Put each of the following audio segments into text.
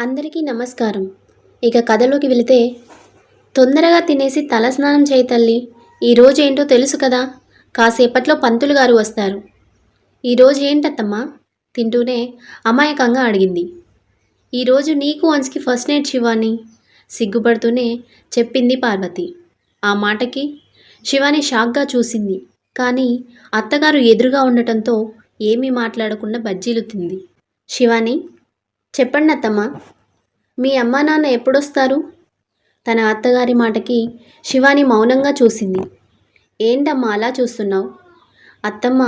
అందరికీ నమస్కారం. ఇక కథలోకి వెళితే తొందరగా తినేసి తలస్నానం చేయి తల్లి. ఈరోజు ఏంటో తెలుసు కదా? కాసేపట్లో పంతులు గారు వస్తారు. ఈరోజు ఏంటత్తమ్మా? తింటూనే అమాయకంగా అడిగింది. ఈరోజు నీకు అంచుకి ఫస్ట్ నైట్ శివాని? సిగ్గుపడుతూనే చెప్పింది పార్వతి. ఆ మాటకి శివాని షాక్గా చూసింది. కానీ అత్తగారు ఎదురుగా ఉండటంతో ఏమీ మాట్లాడకుండా బజ్జీలు తింది. శివాని చెప్పండి అత్తమ్మ. మీ అమ్మా నాన్న ఎప్పుడొస్తారు? తన అత్తగారి మాటకి శివాని మౌనంగా చూసింది. ఏంటమ్మా అలా చూస్తున్నావు? అత్తమ్మ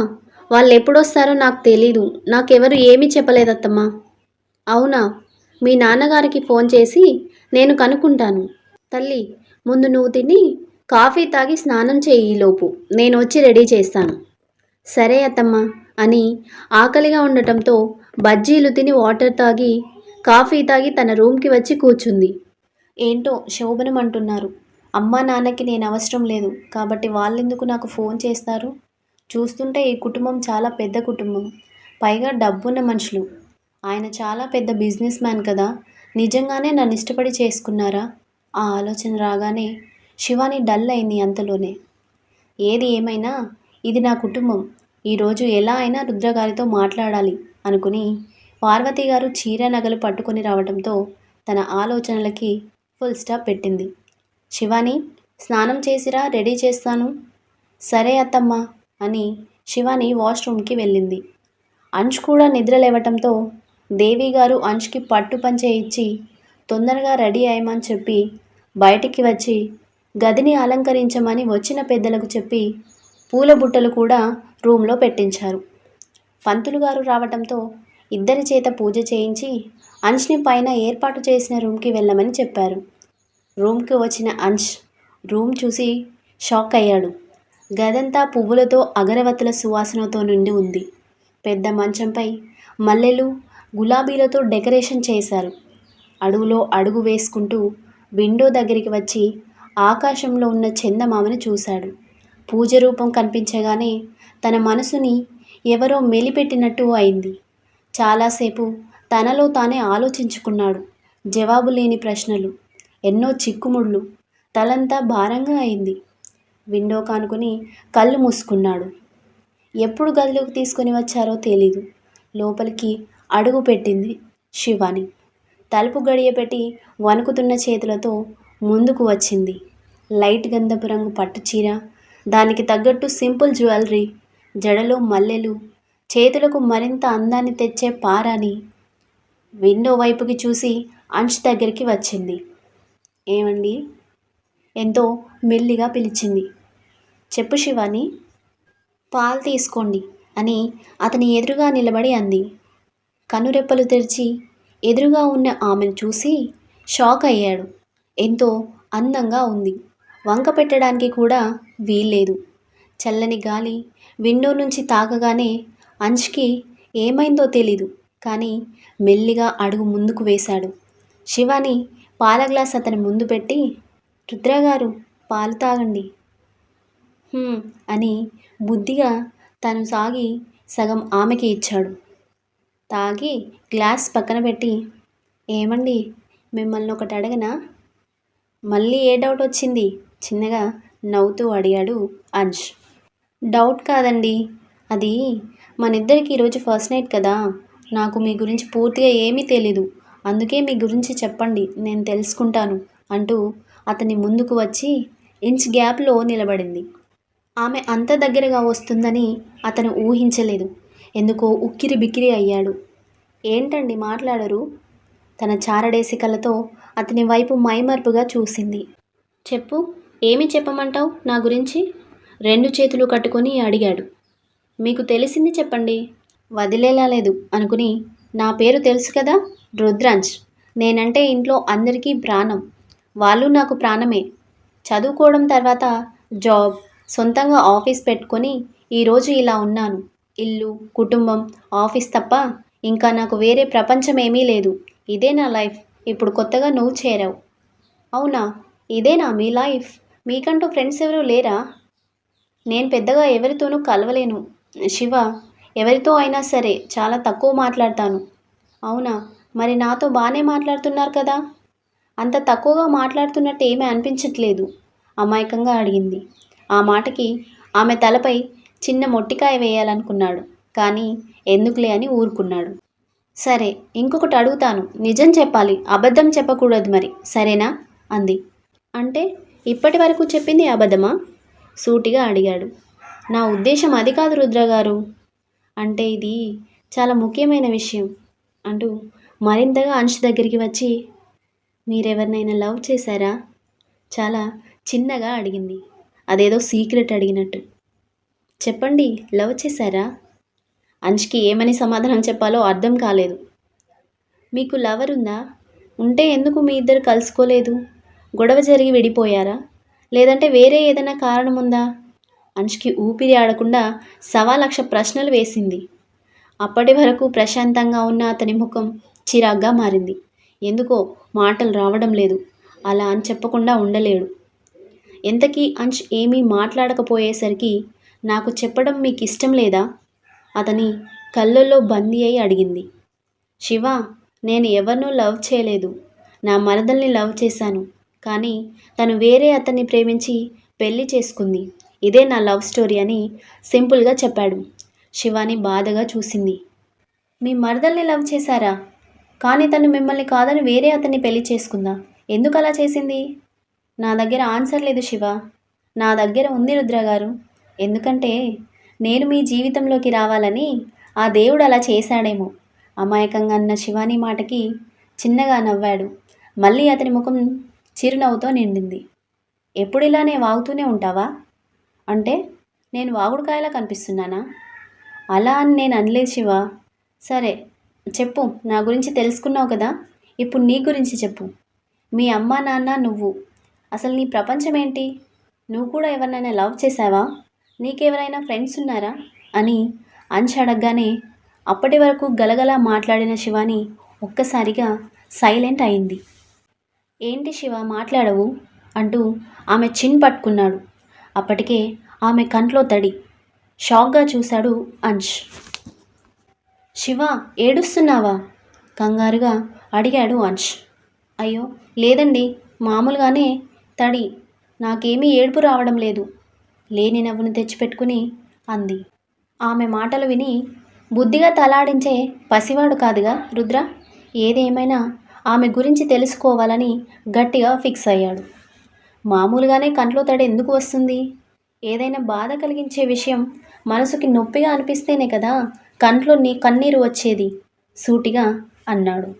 వాళ్ళు ఎప్పుడొస్తారో నాకు తెలీదు. నాకెవరు ఏమీ చెప్పలేదు అత్తమ్మ అవునా? మీ నాన్నగారికి ఫోన్ చేసి నేను కనుక్కుంటాను. తల్లి ముందు నువ్వు తిని కాఫీ తాగి స్నానం చేయిలోపు నేను వచ్చి రెడీ చేస్తాను. సరే అత్తమ్మ అని ఆకలిగా ఉండటంతో బజ్జీలు తిని వాటర్ తాగి కాఫీ తాగి తన రూమ్కి వచ్చి కూర్చుంది. ఏంటో శోభనం అంటున్నారు. అమ్మా నాన్నకి నేను అవసరం లేదు కాబట్టి వాళ్ళెందుకు నాకు ఫోన్ చేస్తారు? చూస్తుంటే ఈ కుటుంబం చాలా పెద్ద కుటుంబం. పైగా డబ్బున్న మనుషులు. ఆయన చాలా పెద్ద బిజినెస్ మ్యాన్ కదా. నిజంగానే నన్ను ఇష్టపడి చేసుకున్నారా? ఆ ఆలోచన రాగానే శివాని డల్ అయింది అంతలోనే. ఏది ఏమైనా ఇది నా కుటుంబం. ఈరోజు ఎలా అయినా రుద్రగారితో మాట్లాడాలి. అనుకుని పార్వతి గారు చీర నగలు పట్టుకొని రావడంతో తన ఆలోచనలకి ఫుల్ స్టాప్ పెట్టింది. శివాని స్నానం చేసిరా రెడీ చేస్తాను. సరే అత్తమ్మ అని శివాని వాష్రూమ్కి వెళ్ళింది. అంశ్ కూడా నిద్ర లేవటంతో దేవి గారు అంష్కి పట్టు పంచే ఇచ్చి తొందరగా రెడీ అయ్యమని చెప్పి బయటికి వచ్చి గదిని అలంకరించమని వచ్చిన పెద్దలకు చెప్పి పూల బుట్టలు కూడా రూమ్లో పెట్టించారు. పంతులు గారు రావటంతో ఇద్దరి చేత పూజ చేయించి అంష్ని పైన ఏర్పాటు చేసిన రూమ్కి వెళ్ళమని చెప్పారు. రూమ్కి వచ్చిన అంశ్ రూమ్ చూసి షాక్ అయ్యాడు. గదంతా పువ్వులతో అగరవత్తుల సువాసనతో నిండి ఉంది. పెద్ద మంచంపై మల్లెలు గులాబీలతో డెకరేషన్ చేశారు. అడుగులో అడుగు వేసుకుంటూ విండో దగ్గరికి వచ్చి ఆకాశంలో ఉన్న చందమామని చూశాడు. పూజ రూపం కనిపించగానే తన మనసుని ఎవరో మెలిపెట్టినట్టు అయింది. చాలాసేపు తనలో తానే ఆలోచించుకున్నాడు. జవాబు లేని ప్రశ్నలు ఎన్నో చిక్కుముళ్ళు తలంతా భారంగా అయింది. విండో కానుకొని కళ్ళు మూసుకున్నాడు. ఎప్పుడు గదిలోకి తీసుకొని వచ్చారో తెలీదు. లోపలికి అడుగు పెట్టింది శివాని. తలుపు గడియపెట్టి వణుకుతున్న చేతులతో ముందుకు వచ్చింది. లైట్ గంధపు రంగు పట్టు చీర దానికి తగ్గట్టు సింపుల్ జ్యువెలరీ జడలో మల్లెలు చేతులకు మరింత అందాన్ని తెచ్చే పారాని విండో వైపుకి చూసి అంశ్ దగ్గరికి వచ్చింది. ఏమండి? ఎంతో మెల్లిగా పిలిచింది. చెప్పు శివాని. పాలు తీసుకోండి అని అతని ఎదురుగా నిలబడి అంది. కనురెప్పలు తెరిచి ఎదురుగా ఉన్న ఆమెను చూసి షాక్ అయ్యాడు. ఎంతో అందంగా ఉంది. వంక పెట్టడానికి కూడా వీల్లేదు. చల్లని గాలి విండో నుంచి తాకగానే అంష్కి ఏమైందో తెలీదు. కానీ మెల్లిగా అడుగు ముందుకు వేశాడు. శివాని పాల గ్లాస్ అతని ముందు పెట్టి రుద్రగారు పాలు తాగండి. అని బుద్ధిగా తను సాగి సగం ఆమెకి ఇచ్చాడు. తాగి గ్లాస్ పక్కన పెట్టి ఏమండి మిమ్మల్ని ఒకటి అడగనా? మళ్ళీ ఏ డౌట్ వచ్చింది? చిన్నగా నవ్వుతూ అడిగాడు అంజ్. డౌట్ కాదండి. అది మనిద్దరికి ఈరోజు ఫస్ట్ నైట్ కదా. నాకు మీ గురించి పూర్తిగా ఏమీ తెలీదు. అందుకే మీ గురించి చెప్పండి. నేను తెలుసుకుంటాను అంటూ అతని ముందుకు వచ్చి ఇంచ్ గ్యాప్లో నిలబడింది. ఆమె అంత దగ్గరగా వస్తుందని అతను ఊహించలేదు. ఎందుకో ఉక్కిరి బిక్కిరి అయ్యాడు. ఏంటండి మాట్లాడరు? తన చారడేసి కళ్ళతో అతని వైపు మైమర్పుగా చూసింది. చెప్పు ఏమి చెప్పమంటావు నా గురించి? రెండు చేతులు కట్టుకొని అడిగాడు. మీకు తెలిసింది చెప్పండి. వదిలేలా లేదు అనుకుని నా పేరు తెలుసు కదా రుద్రాంజ్. నేనంటే ఇంట్లో అందరికీ ప్రాణం. వాళ్ళు నాకు ప్రాణమే. చదువుకోవడం తర్వాత జాబ్ సొంతంగా ఆఫీస్ పెట్టుకొని ఈరోజు ఇలా ఉన్నాను. ఇల్లు కుటుంబం ఆఫీస్ తప్ప ఇంకా నాకు వేరే ప్రపంచం ఏమీ లేదు. ఇదే నా లైఫ్. ఇప్పుడు కొత్తగా నువ్వు చేరావు. అవునా? ఇదేనా మీ లైఫ్? మీకంటూ ఫ్రెండ్స్ ఎవరూ లేరా? నేను పెద్దగా ఎవరితోనూ కలవలేను. శివ ఎవరితో అయినా సరే చాలా తక్కువ మాట్లాడతాను. అవునా? మరి నాతో బాగానే మాట్లాడుతున్నారు కదా? అంత తక్కువగా మాట్లాడుతున్నట్టు ఏమీ అనిపించట్లేదు అమాయకంగా అడిగింది. ఆ మాటకి ఆమె తలపై చిన్న మొట్టికాయ వేయాలనుకున్నాడు కానీ ఎందుకులే అని ఊరుకున్నాడు. సరే ఇంకొకటి అడుగుతాను. నిజం చెప్పాలి అబద్ధం చెప్పకూడదు మరి సరేనా? అంది. అంటే ఇప్పటి వరకు చెప్పింది అబద్ధమా? సూటిగా అడిగాడు. నా ఉద్దేశం అది కాదు రుద్ర గారు. అంటే ఇది చాలా ముఖ్యమైన విషయం అంటూ మరింతగా అంశు దగ్గరికి వచ్చి మీరెవరినైనా లవ్ చేశారా? చాలా చిన్నగా అడిగింది. అదేదో సీక్రెట్ అడిగినట్టు. చెప్పండి లవ్ చేశారా? అంష్కి ఏమని సమాధానం చెప్పాలో అర్థం కాలేదు. మీకు లవర్ ఉందా ఉంటే ఎందుకు మీ ఇద్దరు కలుసుకోలేదు? గొడవ జరిగి విడిపోయారా? లేదంటే వేరే ఏదైనా కారణం ఉందా అంష్కి ఊపిరి ఆడకుండా సవా లక్ష ప్రశ్నలు వేసింది. అప్పటి వరకు ప్రశాంతంగా ఉన్న అతని ముఖం చిరాగ్గా మారింది. ఎందుకో మాటలు రావడం లేదు. అలా అని చెప్పకుండా ఉండలేడు. ఎంతకీ అంచ్ ఏమీ మాట్లాడకపోయేసరికి నాకు చెప్పడం మీకు ఇష్టం లేదా? అతని కళ్ళల్లో బందీ అయి అడిగింది. శివ నేను ఎవరినో లవ్ చేయలేదు. నా మరదల్ని లవ్ చేశాను. కానీ తను వేరే అతన్ని ప్రేమించి పెళ్ళి చేసుకుంది. ఇదే నా లవ్ స్టోరీ అని సింపుల్గా చెప్పాడు. శివాని బాధగా చూసింది. మీ మరదల్ని లవ్ చేశారా? కానీ తను మిమ్మల్ని కాదని వేరే అతన్ని పెళ్ళి చేసుకుందా? ఎందుకు అలా చేసింది? నా దగ్గర ఆన్సర్ లేదు శివ. నా దగ్గర ఉంది రుద్ర గారు. ఎందుకంటే నేను మీ జీవితంలోకి రావాలని ఆ దేవుడు అలా చేశాడేమో. అమాయకంగా అన్న శివాని మాటకి చిన్నగా నవ్వాడు. మళ్ళీ అతని ముఖం చిరునవ్వుతో నిండింది. ఎప్పుడు ఇలానే వాగుతూనే ఉంటావా? అంటే నేను వాగుడుకాయలా కనిపిస్తున్నానా? అలా అని నేను అనలేదు శివ. సరే చెప్పు. నా గురించి తెలుసుకున్నావు కదా? ఇప్పుడు నీ గురించి చెప్పు. మీ అమ్మ నాన్న నువ్వు. అసలు నీ ప్రపంచం ఏంటి? నువ్వు కూడా ఎవరినైనా లవ్ చేసావా నీకెవరైనా ఫ్రెండ్స్ ఉన్నారా? అని అంచు అడగగానే అప్పటి వరకు గలగలా మాట్లాడిన శివాని ఒక్కసారిగా సైలెంట్ అయింది. ఏంటి శివ మాట్లాడవు? అంటూ ఆమె చిన్ పట్టుకున్నాడు. అప్పటికే ఆమె కంట్లో తడి. షాక్గా చూశాడు అంశ్ శివ ఏడుస్తున్నావా? కంగారుగా అడిగాడు అంశ్ అయ్యో లేదండి. మామూలుగానే తడి. నాకేమీ ఏడుపు రావడం లేదు. లేని నవ్వును తెచ్చిపెట్టుకుని అంది. ఆమె మాటలు విని బుద్ధిగా తలాడించే పసివాడు కాదుగా రుద్ర? ఏదేమైనా ఆమె గురించి తెలుసుకోవాలని గట్టిగా ఫిక్స్ అయ్యాడు. మామూలుగానే కంట్లో తడి ఎందుకు వస్తుంది? ఏదైనా బాధ కలిగించే విషయం మనసుకి నొప్పిగా అనిపిస్తేనే కదా కంట్లో నీ కన్నీరు వచ్చేది? సూటిగా అన్నాడు.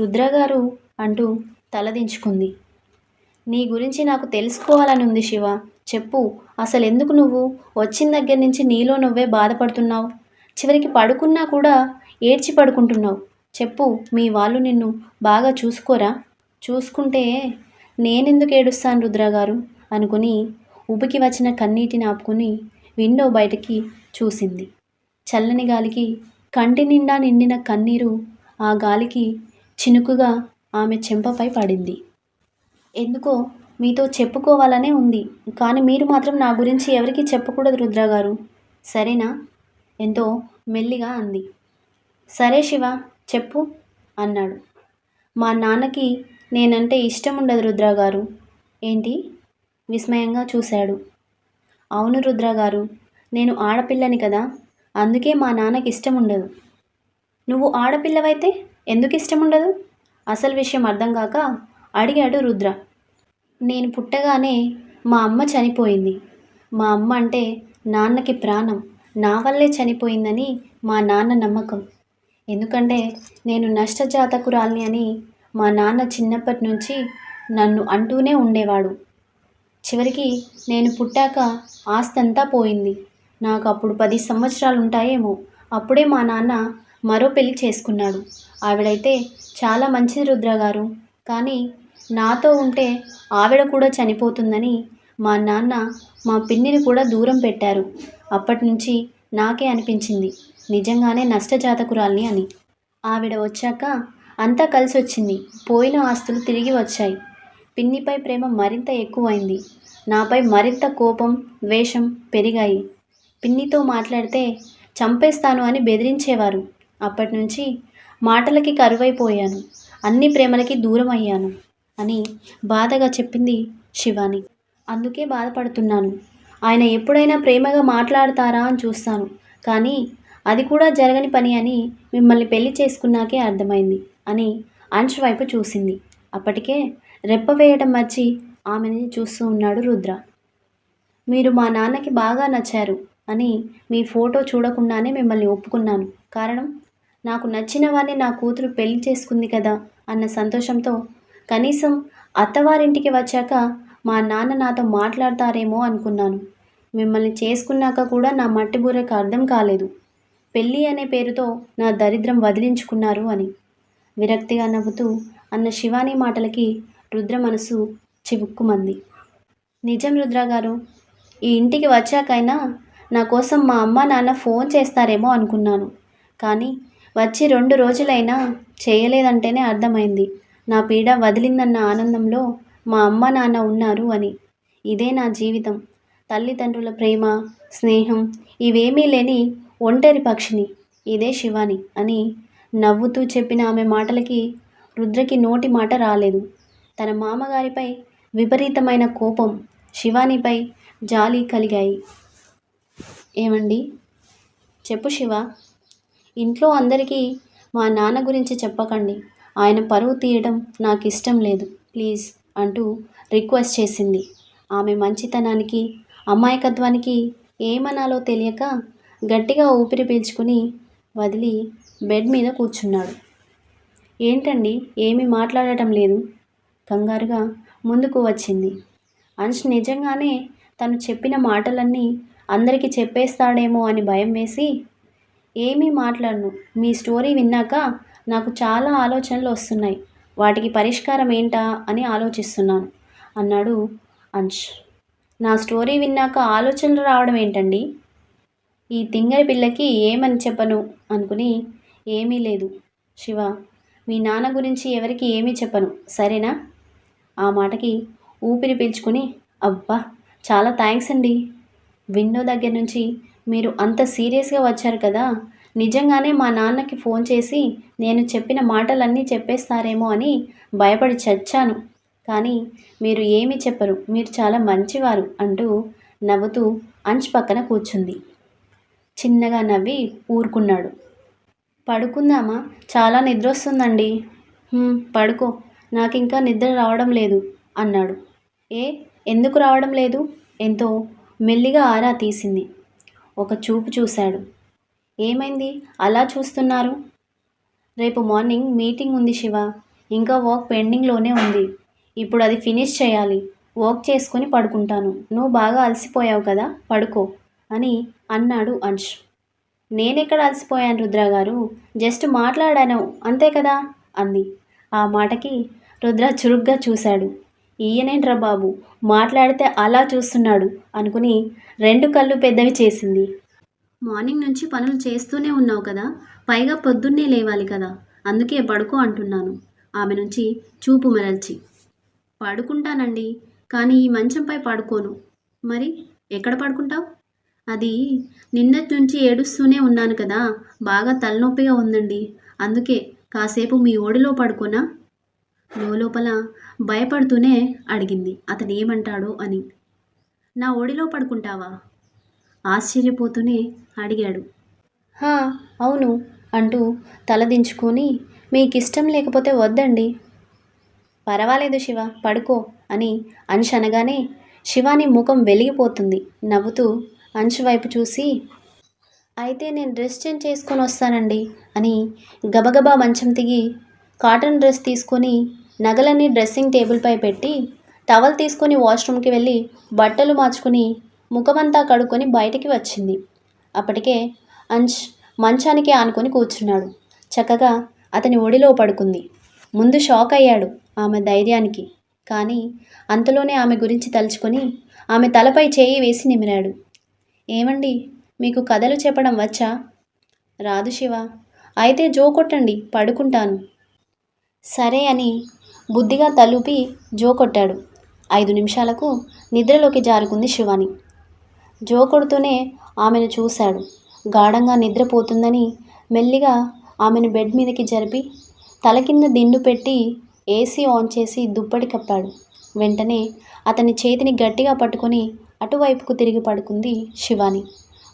రుద్రగారు అంటూ తలదించుకుంది. నీ గురించి నాకు తెలుసుకోవాలని ఉంది శివ. చెప్పు అసలు ఎందుకు నువ్వు వచ్చిన దగ్గర నుంచి నీలో నువ్వే బాధపడుతున్నావు? చివరికి పడుకున్నా కూడా ఏడ్చి పడుకుంటున్నావు. చెప్పు మీ వాళ్ళు నిన్ను బాగా చూసుకోరా? చూసుకుంటే నేనెందుకు ఏడుస్తాను రుద్ర గారు అనుకుని ఉబికి వచ్చిన కన్నీటిని ఆపుకుని విండో బయటికి చూసింది. చల్లని గాలికి కంటి నిండా నిండిన కన్నీరు ఆ గాలికి చినుకుగా ఆమె చెంపపై పడింది. ఎందుకో మీతో చెప్పుకోవాలనే ఉంది కానీ మీరు మాత్రం నా గురించి ఎవరికీ చెప్పకూడదు రుద్ర గారు సరేనా? ఎంతో మెల్లిగా అంది. సరే శివ చెప్పు అన్నాడు. మా నాన్నకి నేనంటే ఇష్టం ఉండదు రుద్ర గారు ఏంటి? విస్మయంగా చూశాడు. అవును రుద్ర గారు నేను ఆడపిల్లని కదా అందుకే మా నాన్నకి ఇష్టం ఉండదు నువ్వు ఆడపిల్లవైతే ఎందుకు ఇష్టం ఉండదు అసలు విషయం అర్థం కాక అడిగాడు రుద్ర. నేను పుట్టగానే మా అమ్మ చనిపోయింది. మా అమ్మ అంటే నాన్నకి ప్రాణం నా వల్లే చనిపోయిందని మా నాన్న నమ్మకం. ఎందుకంటే నేను నష్టజాతకురాల్ని అని మా నాన్న చిన్నప్పటి నుంచి నన్ను అంటూనే ఉండేవాడు. చివరికి నేను పుట్టాక ఆస్తంతా పోయింది. నాకు అప్పుడు పది సంవత్సరాలు ఉంటాయేమో అప్పుడే మా నాన్న మరో పెళ్ళి చేసుకున్నాడు. ఆవిడైతే చాలా మంచిది రుద్ర గారు. కానీ నాతో ఉంటే ఆవిడ కూడా చనిపోతుందని మా నాన్న మా పిన్నిని కూడా దూరం పెట్టారు. అప్పటి నుంచి నాకే అనిపించింది. నిజంగానే నష్టజాతకురాల్ని అని. ఆవిడ వచ్చాక అంతా కలిసి వచ్చింది పోయిన ఆస్తులు తిరిగి వచ్చాయి. పిన్నిపై ప్రేమ మరింత ఎక్కువైంది. నాపై మరింత కోపం ద్వేషం పెరిగాయి. పిన్నితో మాట్లాడితే చంపేస్తాను అని బెదిరించేవారు. అప్పటి నుంచి మాటలకి కరువైపోయాను. అన్ని ప్రేమలకి దూరం అయ్యాను అని బాధగా చెప్పింది శివాని. అందుకే బాధపడుతున్నాను. ఆయన ఎప్పుడైనా ప్రేమగా మాట్లాడతారా అని చూస్తాను. కానీ అది కూడా జరగని పని అని మిమ్మల్ని పెళ్ళి చేసుకున్నాకే అర్థమైంది అని అంశ వైపు చూసింది. అప్పటికే రెప్ప వేయడం మర్చి ఆమెని చూస్తూ ఉన్నాడు రుద్ర. మీరు మా నాన్నకి బాగా నచ్చారు అని మీ ఫోటో చూడకుండానే మిమ్మల్ని ఒప్పుకున్నాను. కారణం? నాకు నచ్చిన వారిని నా కూతురు పెళ్ళి చేసుకుంది కదా అన్న సంతోషంతో కనీసం అత్తవారింటికి వచ్చాక మా నాన్న నాతో మాట్లాడతారేమో అనుకున్నాను. మిమ్మల్ని చేసుకున్నాక కూడా నా మట్టి బూరకు అర్థం కాలేదు. పెళ్ళి అనే పేరుతో నా దరిద్రం వదిలించుకున్నారు అని. విరక్తిగా నవ్వుతూ అన్న శివాని మాటలకి రుద్ర మనసు చివుక్కుమంది. నిజం రుద్ర గారు ఈ ఇంటికి వచ్చాకైనా నా కోసం మా అమ్మ నాన్న ఫోన్ చేస్తారేమో అనుకున్నాను. కానీ వచ్చి రెండు రోజులైనా చేయలేదంటేనే అర్థమైంది. నా పీడ వదిలిందన్న ఆనందంలో మా అమ్మ నాన్న ఉన్నారు అని. ఇదే నా జీవితం. తల్లిదండ్రుల ప్రేమ స్నేహం ఇవేమీ లేని ఒంటరి పక్షిని ఇదే శివాని అని నవ్వుతూ చెప్పిన ఆమె మాటలకి రుద్రకి నోటి మాట రాలేదు. తన మామగారిపై విపరీతమైన కోపం శివానిపై జాలి కలిగాయి. ఏమండి? చెప్పు శివ. ఇంట్లో అందరికీ మా నాన్న గురించి చెప్పకండి. ఆయన పరువు తీయడం నాకు ఇష్టం లేదు. ప్లీజ్ అంటూ రిక్వెస్ట్ చేసింది. ఆమె మంచితనానికి అమాయకత్వానికి ఏమనాలో తెలియక గట్టిగా ఊపిరి పీల్చుకుని వదిలి బెడ్ మీద కూర్చున్నాడు. ఏంటండి? ఏమీ మాట్లాడటం లేదు. కంగారుగా ముందుకు వచ్చింది. అంశ్ నిజంగానే తను చెప్పిన మాటలన్నీ అందరికీ చెప్పేస్తాడేమో అని భయం వేసి ఏమీ మాట్లాడను. మీ స్టోరీ విన్నాక నాకు చాలా ఆలోచనలు వస్తున్నాయి. వాటికి పరిష్కారం ఏంటా అని ఆలోచిస్తున్నాను అన్నాడు అంశ్. నా స్టోరీ విన్నాక ఆలోచనలు రావడం ఏంటండి? ఈ తింగరి పిల్లకి ఏమని చెప్పను? అనుకుని ఏమీ లేదు. శివ మీ నాన్న గురించి ఎవరికి ఏమీ చెప్పను సరేనా? ఆ మాటకి ఊపిరి పీల్చుకుని అబ్బా చాలా థ్యాంక్స్ అండి. విండో దగ్గర నుంచి మీరు అంత సీరియస్గా వచ్చారు కదా నిజంగానే మా నాన్నకి ఫోన్ చేసి నేను చెప్పిన మాటలన్నీ చెప్పేస్తారేమో అని భయపడి చచ్చాను. కానీ మీరు ఏమీ చెప్పరు మీరు చాలా మంచివారు అంటూ నవ్వుతూ అంచ్ పక్కన కూర్చుంది. చిన్నగా నవ్వి ఊరుకున్నాడు. పడుకుందామా? చాలా నిద్ర వస్తుందండి పడుకో. నాకు ఇంకా నిద్ర రావడం లేదు అన్నాడు. ఏ? ఎందుకు రావడం లేదు? ఎంతో మెల్లిగా ఆరా తీసింది. ఒక చూపు చూశాడు. ఏమైంది? అలా చూస్తున్నారు? రేపు మార్నింగ్ మీటింగ్ ఉంది శివ. ఇంకా వర్క్ పెండింగ్లోనే ఉంది. ఇప్పుడు అది ఫినిష్ చేయాలి. వర్క్ చేసుకొని పడుకుంటాను. నువ్వు బాగా అలసిపోయావు కదా పడుకో అని అన్నాడు అంశ్. నేనెక్కడ అలసిపోయాను రుద్ర గారు జస్ట్ మాట్లాడాను అంతే కదా? అంది. ఆ మాటకి రుద్ర చురుగ్గా చూశాడు. ఈయనేంట్రా బాబు? మాట్లాడితే అలా చూస్తున్నాడు అనుకుని రెండు కళ్ళు పెద్దవి చేసింది. మార్నింగ్ నుంచి పనులు చేస్తూనే ఉన్నావు కదా? పైగా పొద్దున్నే లేవాలి కదా? అందుకే పడుకో అంటున్నాను. ఆమె నుంచి చూపు మరల్చి. పడుకుంటానండి కానీ ఈ మంచంపై పడుకోను. మరి ఎక్కడ పడుకుంటావు? అది నిన్నటి నుంచి ఏడుస్తూనే ఉన్నాను కదా. బాగా తలనొప్పిగా ఉందండి. అందుకే కాసేపు మీ ఓడిలో పడుకోనా లోపల భయపడుతూనే అడిగింది. అతను ఏమంటాడో అని. నా ఒడిలో పడుకుంటావా? ఆశ్చర్యపోతూనే అడిగాడు. "హా, అవును అంటూ తలదించుకొని మీకు ఇష్టం లేకపోతే వద్దండి. పర్వాలేదు శివ పడుకో అని అంశ్ అనగానే శివాని ముఖం వెలిగిపోతుంది. నవ్వుతూ అంశు వైపు చూసి అయితే నేను డ్రెస్ చేంజ్ చేసుకొని వస్తానండి అని గబగబా మంచం దిగి కాటన్ డ్రెస్ తీసుకొని నగలన్నీ డ్రెస్సింగ్ టేబుల్పై పెట్టి టవల్ తీసుకొని వాష్రూమ్కి వెళ్ళి బట్టలు మార్చుకుని ముఖమంతా కడుక్కొని బయటికి వచ్చింది. అప్పటికే అంశ్ మంచానికి ఆనుకొని కూర్చున్నాడు. చక్కగా అతని ఒడిలో పడుకుంది. ముందు షాక్ అయ్యాడు ఆమె ధైర్యానికి. కానీ అంతలోనే ఆమె గురించి తలుచుకొని ఆమె తలపై చేయి వేసి నిమిరాడు. ఏమండి? మీకు కథలు చెప్పడం వచ్చా? రాదు శివ. అయితే జో కొట్టండి పడుకుంటాను. సరే అని బుద్ధిగా తలుపి జో కొట్టాడు. ఐదు నిమిషాలకు నిద్రలోకి జారుకుంది శివాని. జో కొడుతూనే ఆమెను చూశాడు. గాఢంగా నిద్రపోతుందని మెల్లిగా ఆమెను బెడ్ మీదకి జరిపి తల కింద దిండు పెట్టి ఏసీ ఆన్ చేసి దుప్పటి కప్పాడు. వెంటనే అతని చేతిని గట్టిగా పట్టుకొని అటువైపుకు తిరిగి పడుకుంది శివాని.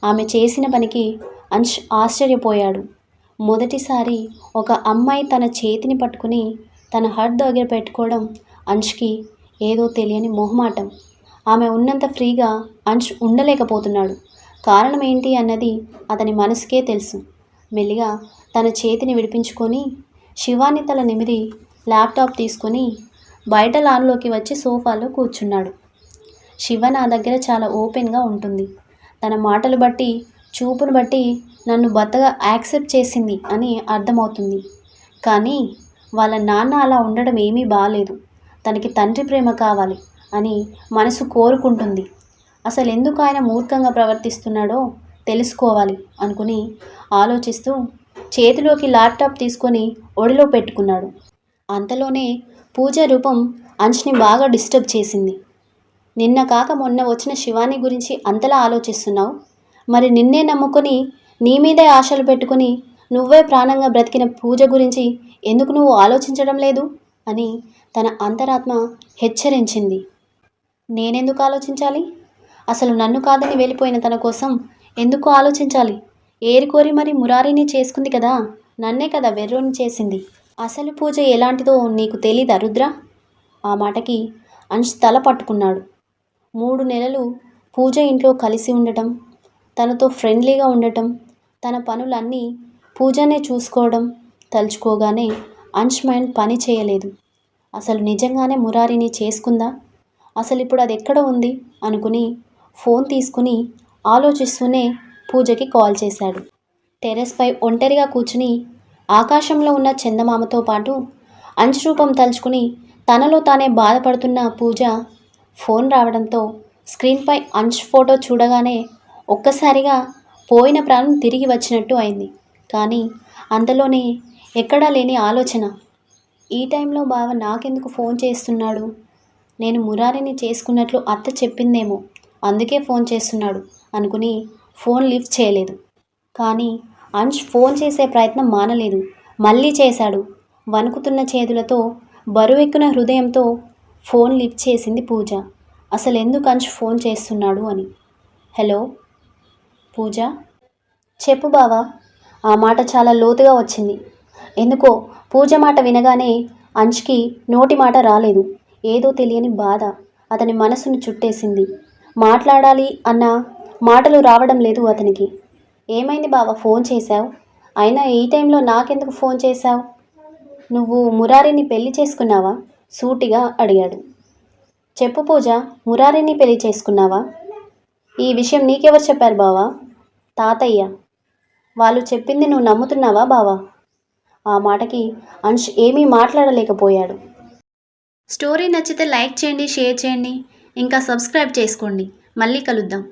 ఆమె చేసిన పనికి అంశ్ ఆశ్చర్యపోయాడు. మొదటిసారి ఒక అమ్మాయి తన చేతిని పట్టుకుని తన హర్ట్ దగ్గర పెట్టుకోవడం అంష్కి ఏదో తెలియని మొహమాటం. ఆమె ఉన్నంత ఫ్రీగా అంశ్ ఉండలేకపోతున్నాడు. కారణం ఏంటి అన్నది అతని మనసుకే తెలుసు. మెల్లిగా తన చేతిని విడిపించుకొని శివాని తల నిమిరి ల్యాప్టాప్ తీసుకొని బయట లాన్లోకి వచ్చి సోఫాలో కూర్చున్నాడు. శివ నా దగ్గర చాలా ఓపెన్గా ఉంటుంది. తన మాటలు బట్టి చూపును బట్టి నన్ను భర్తగా యాక్సెప్ట్ చేసింది అని అర్థమవుతుంది. కానీ వాళ్ళ నాన్న అలా ఉండడం ఏమీ బాగాలేదు తనకి తండ్రి ప్రేమ కావాలి అని మనసు కోరుకుంటుంది. అసలు ఎందుకు ఆయన మూర్ఖంగా ప్రవర్తిస్తున్నాడో తెలుసుకోవాలి అనుకుని ఆలోచిస్తూ చేతిలోకి ల్యాప్టాప్ తీసుకొని ఒడిలో పెట్టుకున్నాడు. అంతలోనే పూజ రూపం అంష్ని బాగా డిస్టర్బ్ చేసింది. నిన్న కాక మొన్న వచ్చిన శివాని గురించి అంతలా ఆలోచిస్తున్నావు? మరి నిన్నే నమ్ముకొని నీ మీదే ఆశలు పెట్టుకుని నువ్వే ప్రాణంగా బ్రతికిన పూజ గురించి ఎందుకు నువ్వు ఆలోచించడం లేదు? అని తన అంతరాత్మ హెచ్చరించింది. నేనెందుకు ఆలోచించాలి? అసలు నన్ను కాదని వెళ్ళిపోయిన తన కోసం ఎందుకు ఆలోచించాలి? ఏరికోరి మరి మురారిని చేసుకుంది కదా నన్నే కదా వెర్రోని చేసింది. అసలు పూజ ఎలాంటిదో నీకు తెలీదా రుద్ర? ఆ మాటకి అంశ్ తల పట్టుకున్నాడు. మూడు నెలలు పూజ ఇంట్లో కలిసి ఉండటం తనతో ఫ్రెండ్లీగా ఉండటం తన పనులన్నీ పూజనే చూసుకోవడం తలుచుకోగానే అంశ్ మైండ్ పని చేయలేదు. అసలు నిజంగానే మురారిని చేసుకుందా? అసలు ఇప్పుడు అది ఎక్కడ ఉంది? అనుకుని ఫోన్ తీసుకుని ఆలోచిస్తూనే పూజకి కాల్ చేశాడు. టెరెస్పై ఒంటరిగా కూర్చుని ఆకాశంలో ఉన్న చందమామతో పాటు అంచు రూపం తలుచుకుని తనలో తానే బాధపడుతున్న పూజ ఫోన్ రావడంతో స్క్రీన్పై అంచ్ ఫోటో చూడగానే ఒక్కసారిగా పోయిన ప్రాణం తిరిగి వచ్చినట్టు అయింది. కానీ అంతలోనే ఎక్కడా లేని ఆలోచన. ఈ టైంలో బావ నాకెందుకు ఫోన్ చేస్తున్నాడు? నేను మురారిని చేసుకున్నట్లు అత్త చెప్పిందేమో. అందుకే ఫోన్ చేస్తున్నాడు అనుకుని ఫోన్ లిఫ్ట్ చేయలేదు. కానీ అంశ్ ఫోన్ చేసే ప్రయత్నం మానలేదు. మళ్ళీ చేశాడు. వణుకుతున్న చేతులతో బరువెక్కిన హృదయంతో ఫోన్ లిఫ్ట్ చేసింది పూజ. అసలు ఎందుకు అంచు ఫోన్ చేస్తున్నాడు అని? హలో పూజ? చెప్పు బావా ఆ మాట చాలా లోతుగా వచ్చింది. ఎందుకో పూజ మాట వినగానే అంచుకి నోటి మాట రాలేదు. ఏదో తెలియని బాధ అతని మనసును చుట్టేసింది. మాట్లాడాలి అన్న మాటలు రావడం లేదు అతనికి. ఏమైంది బావ ఫోన్ చేశావు? అయినా ఈ టైంలో నాకెందుకు ఫోన్ చేశావు? నువ్వు మురారిని పెళ్ళి చేసుకున్నావా? సూటిగా అడిగాడు. చెప్పు పూజ మురారిని పెళ్ళి చేసుకున్నావా? ఈ విషయం నీకెవరు చెప్పారు బావా? తాతయ్య. వాళ్ళు చెప్పింది నువ్వు నమ్ముతున్నావా బావా? ఆ మాటకి అంశ్ ఏమీ మాట్లాడలేకపోయాడు. స్టోరీ నచ్చితే లైక్ చేయండి షేర్ చేయండి. ఇంకా సబ్స్క్రైబ్ చేసుకోండి. మళ్ళీ కలుద్దాం.